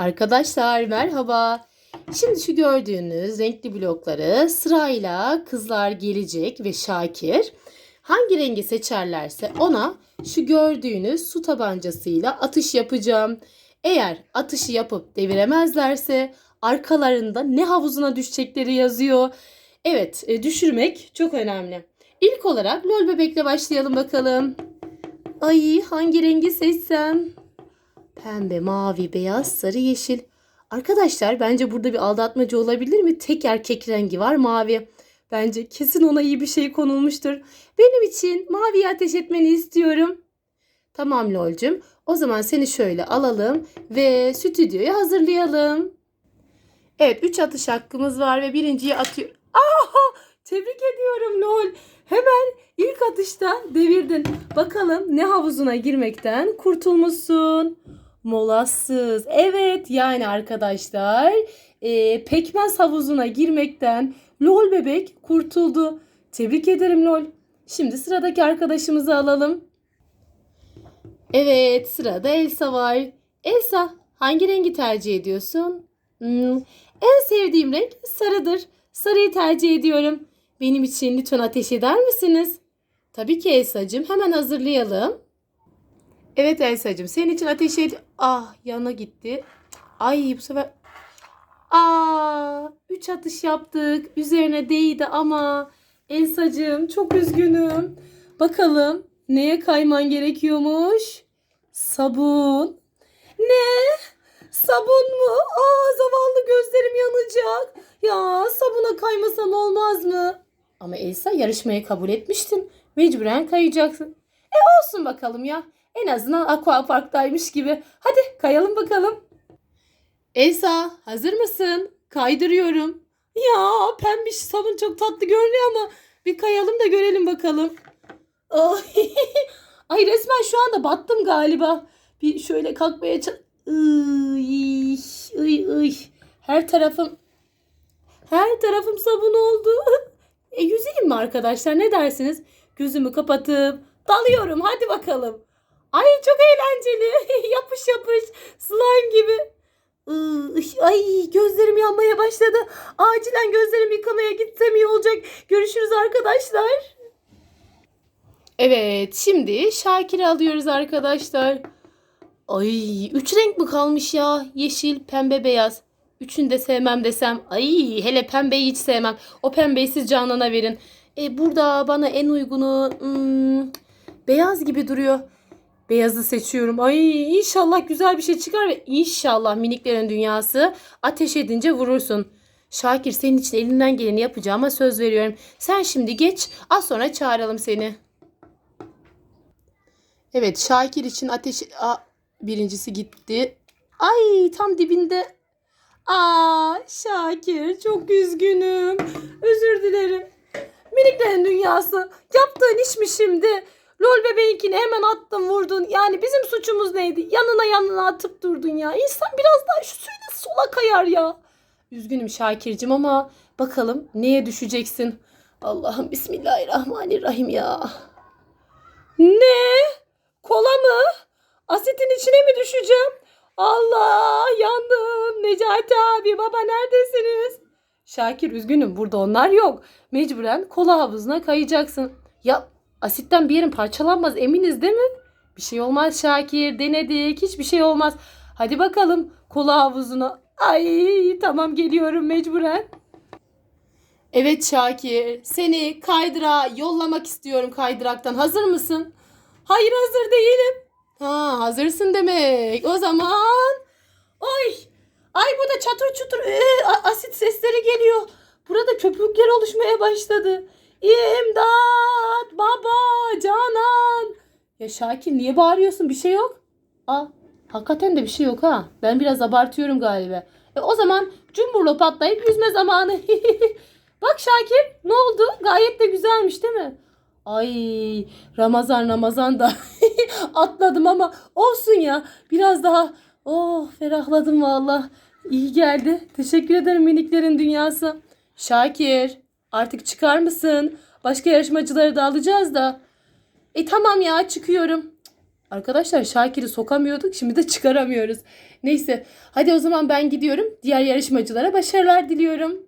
Arkadaşlar merhaba. Şimdi şu gördüğünüz renkli blokları sırayla kızlar gelecek ve Şakir hangi rengi seçerlerse ona şu gördüğünüz su tabancasıyla atış yapacağım. Eğer atışı yapıp deviremezlerse arkalarında ne havuzuna düşecekleri yazıyor. Evet, e, düşürmek çok önemli. İlk olarak lol bebekle başlayalım bakalım. Ay hangi rengi seçsem? Pembe, mavi, beyaz, sarı, yeşil. Arkadaşlar bence burada bir aldatmaca olabilir mi? Tek erkek rengi var mavi. Bence kesin ona iyi bir şey konulmuştur. Benim için maviyi ateş etmeni istiyorum. Tamam Lolcum. O zaman seni şöyle alalım ve stüdyoya hazırlayalım. Evet 3 atış hakkımız var ve birinciyi atıyor. Aha! Tebrik ediyorum Lol. Hemen ilk atışta devirdin. Bakalım ne havuzuna girmekten kurtulmuşsun. Molasız. Evet yani arkadaşlar e, pekmez havuzuna girmekten Lol bebek kurtuldu. Tebrik ederim Lol. Şimdi sıradaki arkadaşımızı alalım. Evet sırada Elsa var. Elsa hangi rengi tercih ediyorsun? Hmm, en sevdiğim renk sarıdır. Sarıyı tercih ediyorum. Benim için lütfen ateş eder misiniz? Tabii ki Elsa'cığım. Hemen hazırlayalım. Evet Elsa'cığım. Senin için ateş ed... Ah yana gitti. Ay bu sefer... Aa, üç atış yaptık. Üzerine değdi ama... Elsa'cığım çok üzgünüm. Bakalım neye kayman gerekiyormuş? Sabun. Ne? Sabun mu? Aa zavallı gözlerim yanacak. Ya sabuna kaymasam olmaz mı? Ama Elsa yarışmayı kabul etmiştin. Mecburen kayacaksın. E olsun bakalım ya. En azından aqua parktaymış gibi. Hadi kayalım bakalım. Elsa hazır mısın? Kaydırıyorum. Ya pembiş sabun çok tatlı görünüyor ama bir kayalım da görelim bakalım. Ay, Ay resmen şu anda battım galiba. Bir şöyle kalkmaya çalış... Iy, iy, iy. Her tarafım her tarafım sabun oldu. E yüzeyim mi arkadaşlar ne dersiniz? Gözümü kapatıp dalıyorum hadi bakalım. Ay çok eğlenceli. yapış yapış slime gibi. Ay gözlerim yanmaya başladı. Acilen gözlerimi yıkamaya gitsem iyi olacak. Görüşürüz arkadaşlar. Evet şimdi Şakir'i alıyoruz arkadaşlar. Ay üç renk mi kalmış ya? Yeşil, pembe, beyaz. Üçünü de sevmem desem. Ay hele pembeyi hiç sevmem. O pembeyi siz Canan'a verin. E, burada bana en uygunu hmm, beyaz gibi duruyor. Beyazı seçiyorum. Ay inşallah güzel bir şey çıkar ve inşallah miniklerin dünyası ateş edince vurursun. Şakir senin için elinden geleni yapacağıma söz veriyorum. Sen şimdi geç az sonra çağıralım seni. Evet Şakir için ateş... Aa, birincisi gitti. Ay tam dibinde. Aa Şakir çok üzgünüm. Özür dilerim. Miniklerin dünyası. Yaptığın iş mi şimdi? Lol bebeğinkini hemen attın vurdun. Yani bizim suçumuz neydi? Yanına yanına atıp durdun ya. İnsan biraz daha şu suyla sola kayar ya. Üzgünüm Şakir'cim ama bakalım neye düşeceksin? Allah'ım bismillahirrahmanirrahim ya. Ne? Kola mı? Asitin içine mi düşeceğim? Allah yandım. Necati abi baba neredesiniz? Şakir üzgünüm burada onlar yok. Mecburen kola havuzuna kayacaksın. Ya asitten bir yerin parçalanmaz eminiz değil mi? Bir şey olmaz Şakir denedik hiçbir şey olmaz. Hadi bakalım kola havuzuna. Ay tamam geliyorum mecburen. Evet Şakir seni kaydıra yollamak istiyorum kaydıraktan hazır mısın? Hayır hazır değilim. Ha hazırsın demek. O zaman ay ay burada çatır çutur ee, asit sesleri geliyor. Burada köpükler oluşmaya başladı. İmdat baba Canan. Ya Şakir niye bağırıyorsun bir şey yok. Aa hakikaten de bir şey yok ha. Ben biraz abartıyorum galiba. E, o zaman cumburla patlayıp yüzme zamanı. Bak Şakir ne oldu? Gayet de güzelmiş değil mi? Ay Ramazan Ramazan da atladım ama olsun ya biraz daha oh ferahladım valla iyi geldi teşekkür ederim miniklerin dünyası Şakir artık çıkar mısın başka yarışmacıları da alacağız da e tamam ya çıkıyorum Arkadaşlar Şakir'i sokamıyorduk. Şimdi de çıkaramıyoruz. Neyse. Hadi o zaman ben gidiyorum. Diğer yarışmacılara başarılar diliyorum.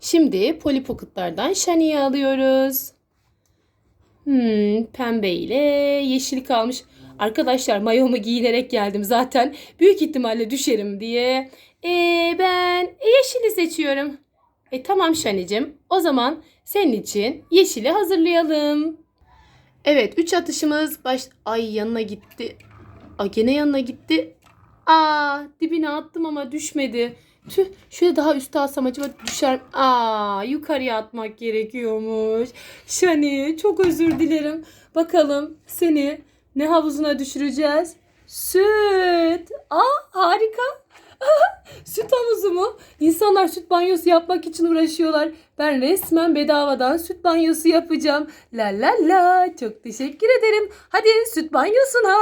Şimdi Polly Pocket'lardan Shani'yi alıyoruz. Hmm, pembe ile yeşil kalmış. Arkadaşlar mayomu giyinerek geldim zaten. Büyük ihtimalle düşerim diye. Ee, ben yeşili seçiyorum. E tamam Şani'cim. O zaman senin için yeşili hazırlayalım. Evet 3 atışımız baş... Ay yanına gitti. Ay gene yanına gitti. Aa dibine attım ama düşmedi. Tüh şöyle daha üste alsam acaba düşer. Aa yukarıya atmak gerekiyormuş. Şani çok özür dilerim. Bakalım seni ne havuzuna düşüreceğiz? Süt. Aa harika. süt havuzu mu? İnsanlar süt banyosu yapmak için uğraşıyorlar. Ben resmen bedavadan süt banyosu yapacağım. La la la. Çok teşekkür ederim. Hadi süt banyosuna.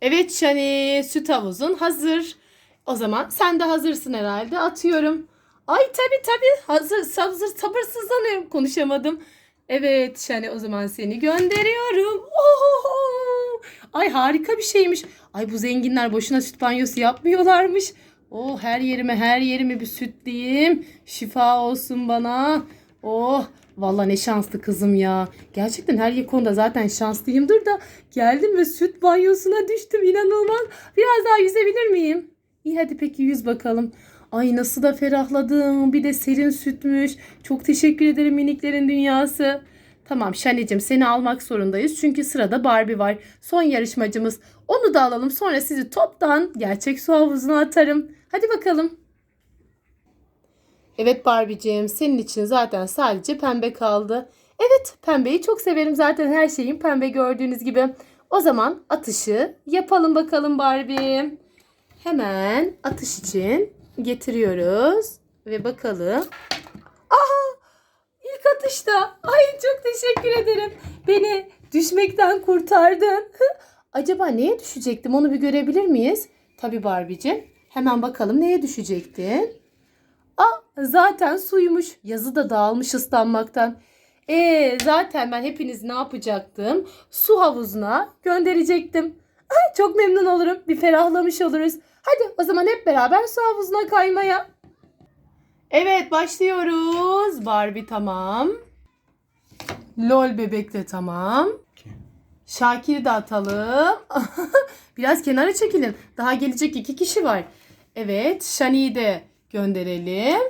Evet Şani süt havuzun hazır. O zaman sen de hazırsın herhalde. Atıyorum. Ay tabii tabii. Hazır, sabır, sabırsızlanıyorum. Konuşamadım. Evet Şani o zaman seni gönderiyorum. Ohoho! Ay harika bir şeymiş. Ay bu zenginler boşuna süt banyosu yapmıyorlarmış. Oh her yerime her yerime bir süt diyeyim. Şifa olsun bana. Oh Vallahi ne şanslı kızım ya. Gerçekten her konuda zaten şanslıyımdır da geldim ve süt banyosuna düştüm. İnanılmaz. Biraz daha yüzebilir miyim? İyi hadi peki yüz bakalım. Ay nasıl da ferahladım. Bir de serin sütmüş. Çok teşekkür ederim miniklerin dünyası. Tamam Şani'cim seni almak zorundayız. Çünkü sırada Barbie var. Son yarışmacımız. Onu da alalım. Sonra sizi toptan gerçek su havuzuna atarım. Hadi bakalım. Evet Barbie'cim senin için zaten sadece pembe kaldı. Evet pembeyi çok severim zaten her şeyin pembe gördüğünüz gibi. O zaman atışı yapalım bakalım Barbie. Hemen atış için getiriyoruz ve bakalım. Aha atışta. Ay çok teşekkür ederim. Beni düşmekten kurtardın. Acaba neye düşecektim onu bir görebilir miyiz? Tabii Barbie'cim. Hemen bakalım neye düşecektin? Aa, zaten suymuş. Yazı da dağılmış ıslanmaktan. E zaten ben hepiniz ne yapacaktım? Su havuzuna gönderecektim. Ay, çok memnun olurum. Bir ferahlamış oluruz. Hadi o zaman hep beraber su havuzuna kaymaya. Evet başlıyoruz. Barbie tamam. Lol bebek de tamam. Şakir'i de atalım. Biraz kenara çekilin. Daha gelecek iki kişi var. Evet Shani'yi de gönderelim.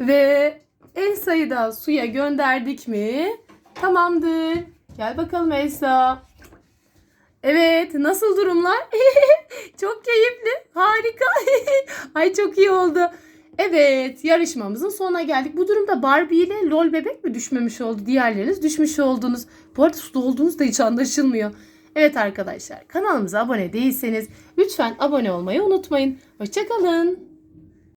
Ve Elsa'yı da suya gönderdik mi? Tamamdır. Gel bakalım Elsa. Evet, nasıl durumlar? çok keyifli, harika. Ay çok iyi oldu. Evet, yarışmamızın sonuna geldik. Bu durumda Barbie ile LOL bebek mi düşmemiş oldu? Diğerleriniz düşmüş oldunuz. Bu arada suda olduğunuz da hiç anlaşılmıyor. Evet arkadaşlar, kanalımıza abone değilseniz lütfen abone olmayı unutmayın. Hoşçakalın.